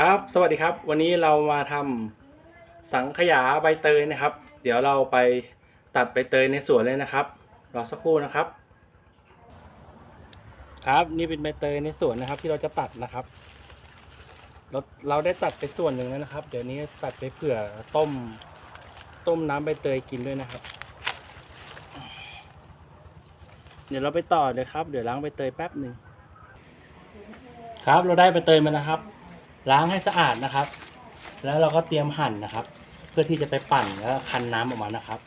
ครับ สวัสดีครับ วันนี้เรามาทำสังขยาใบเตยนะครับ เดี๋ยวเราไปตัดใบเตยในสวนเลยนะครับ รอสักครู่นะครับ ครับนี่เป็นใบเตยในสวนนะครับ ที่เราจะตัดนะครับ เราเราได้ตัดไปส่วนหนึ่งแล้วนะครับ เดี๋ยวนี้ตัดไปเผื่อต้ม ต้มน้ำใบเตยกินด้วยนะครับ เดี๋ยวเราไปต่อเลยครับ เดี๋ยวล้างใบเตยแป๊บหนึ่งครับ เราได้ใบเตยมานะครับ ล้างให้สะอาดนะครับ แล้วเราก็เตรียมหั่นนะครับ เพื่อที่จะไปปั่นแล้วคั้นน้ำออกมานะครับ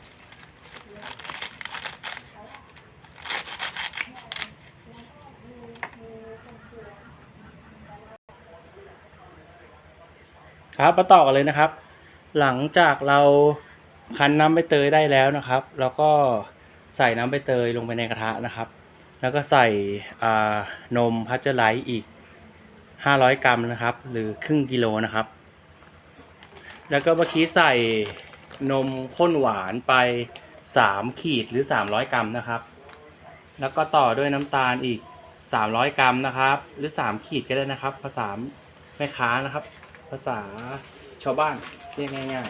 ครับมาต่อกันเลยนะครับ หลังจากเราคั้นน้ำใบเตยได้แล้วนะครับ แล้วก็ใส่น้ำใบเตยลงไปในกระทะนะครับ แล้วก็ใส่นมพัชเจอร์ไลท์อีก 500 กรัมนะครับ หรือครึ่งกิโลนะครับ แล้วก็เมื่อกี้ใส่นมข้นหวานไป 3 ขีดหรือ 300 กรัมนะครับ แล้วก็ต่อด้วยน้ำตาลอีก 300 กรัมนะครับ หรือ 3 ขีดก็ได้นะครับ ภาษาแม่ค้านะครับ ภาษาชาวบ้านเรียกง่าย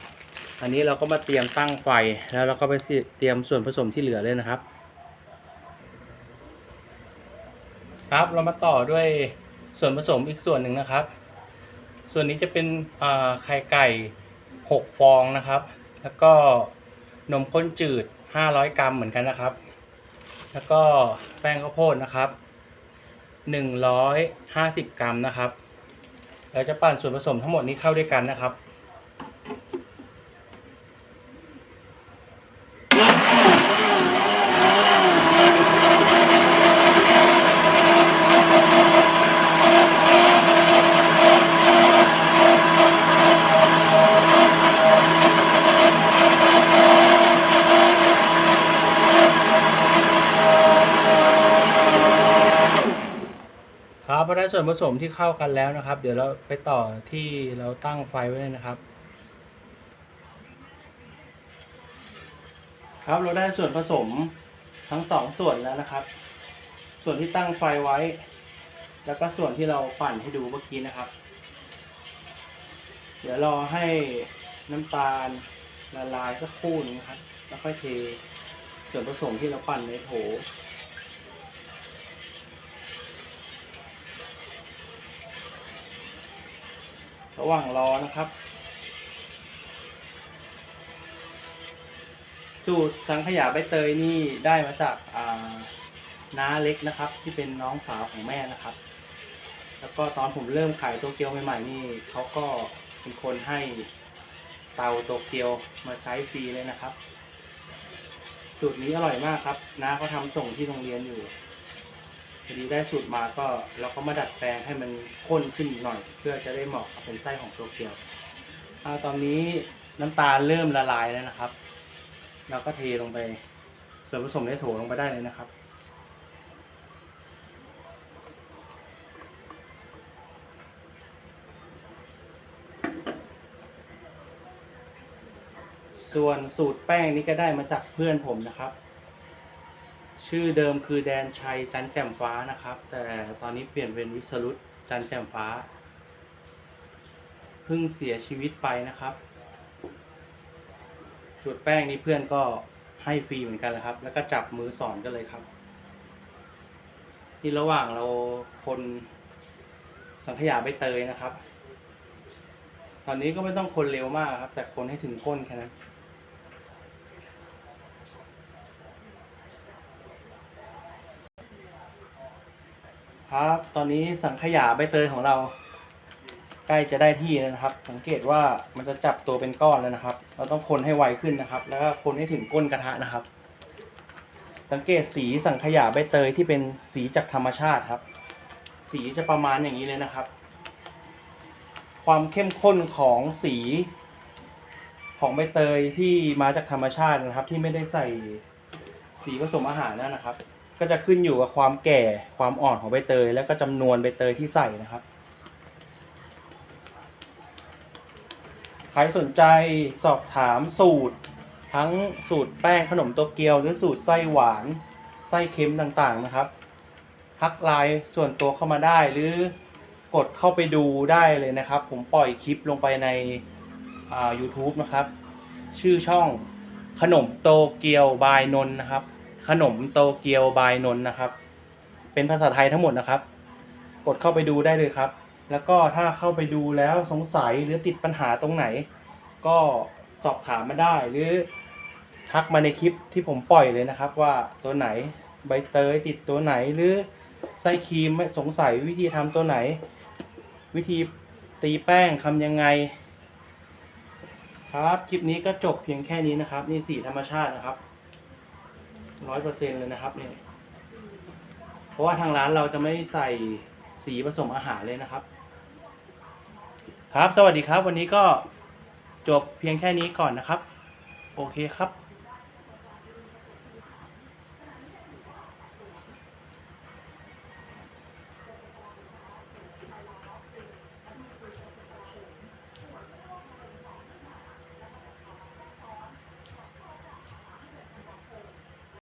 ๆ อันนี้เราก็มาเตรียมตั้งไฟแล้วเราก็ไปเตรียมส่วนผสมที่เหลือเลยนะครับ ครับเรามาต่อด้วย ส่วนผสมอีกส่วนหนึ่งนะครับ ส่วนนี้จะเป็นไข่ไก่ 6 ฟองนะครับ แล้วก็นมข้นจืด 500 กรัมเหมือนกันนะครับ แล้วก็แป้งข้าวโพดนะครับ 150 กรัมนะครับ เราจะปั่นส่วนผสมทั้งหมดนี้เข้าด้วยกันนะครับ ส่วนผสมที่เข้ากันแล้วนะครับ เดี๋ยวเราไปต่อที่เราตั้งไฟไว้เลยนะครับ ครับเราได้ส่วนผสมทั้งสองส่วนแล้วนะครับ ส่วนที่ตั้งไฟไว้ แล้วก็ส่วนที่เราปั่นให้ดูเมื่อกี้นะครับ เดี๋ยวรอให้น้ำตาลละลายสักครู่หนึงครับ แล้วค่อยเทส่วนผสมที่เราปั่นในโถ ระหว่างรอนะครับ สูตรสังขยาใบเตยนี่ได้มาจากน้าเล็กนะครับ ที่เป็นน้องสาวของแม่นะครับ แล้วก็ตอนผมเริ่มขายโตเกียวใหม่ ๆ นี่เขาก็เป็นคนให้เตาโตเกียวมาใช้ฟรีเลยนะครับ สูตรนี้อร่อยมากครับน้าเขาทำส่งที่โรงเรียนอยู่ พอดีได้สูตรมาก็เราก็มาดัดแปลงให้มันข้นขึ้นหน่อย เพื่อจะได้เหมาะกับเป็นไส้ของโตเกียวอาตอนนี้น้ำตาลเริ่มละลายแล้วนะครับ เราก็เทลงไป ส่วนผสมในโถลงไปได้เลยนะครับ ส่วนสูตรแป้งนี้ก็ได้มาจากเพื่อนผมนะครับ ชื่อเดิมคือแดนชัยจันแจ่มฟ้านะครับ แต่ตอนนี้เปลี่ยนเป็นวิสรุตจันแจ่มฟ้า เพิ่งเสียชีวิตไปนะครับสูตรแป้งนี้เพื่อนก็ให้ฟรีเหมือนกันเลยครับ แล้วก็จับมือสอนกันเลยครับที่ระหว่างเราคนสังขยาใบเตยนะครับ ตอนนี้ก็ไม่ต้องคนเร็วมากครับ แต่คนให้ถึงก้นแค่นั้น ครับ ตอนนี้สังขยาใบเตยของเรา ใกล้จะได้ที่แล้วนะครับ สังเกตว่ามันจะจับตัวเป็นก้อนแล้วนะครับ เราต้องคนให้ไวขึ้นนะครับ แล้วก็คนให้ถึงก้นกระทะนะครับ สังเกตสีสังขยาใบเตยที่เป็นสีจากธรรมชาติครับ สีจะประมาณอย่างนี้เลยนะครับ ความเข้มข้นของสีของใบเตยที่มาจากธรรมชาตินะครับ ที่ไม่ได้ใส่สีผสมอาหารนั่นนะครับ ก็จะขึ้นอยู่กับความแก่ความอ่อนของใบเตย แล้วก็จำนวนใบเตยที่ใส่นะครับ ใครสนใจสอบถามสูตร ทั้งสูตรแป้งขนมโตเกียว หรือสูตรไส้หวาน ไส้เค็มต่างๆนะครับทักไลน์ส่วนตัวเข้ามาได้หรือกดเข้าไปดูได้เลยนะครับ ผมปล่อยคลิปลงไปในอ่า YouTube นะครับ ชื่อช่องขนมโตเกียวบายนนท์นะครับ ขนมโตเกียวบายนน์นะครับ เป็นภาษาไทยทั้งหมดนะครับ กดเข้าไปดูได้เลยครับ แล้วก็ถ้าเข้าไปดูแล้วสงสัยหรือติดปัญหาตรงไหน ก็สอบถามมาได้หรือทักมาในคลิปที่ผมปล่อยเลยนะครับ ว่าตัวไหนใบเตยติดตัวไหนหรือไส้ครีมไม่สงสัยวิธีทำตัวไหน วิธีตีแป้งทำยังไง ครับ คลิปนี้ก็จบเพียงแค่นี้นะครับ นี่สีธรรมชาตินะครับ ร้อยเปอร์เซ็นเลยนะครับเนี่ยเพราะว่าทางร้านเราจะไม่ใส่สีผสมอาหารเลยนะครับ ครับ สวัสดีครับ วันนี้ก็จบเพียงแค่นี้ก่อนนะครับ โอเคครับ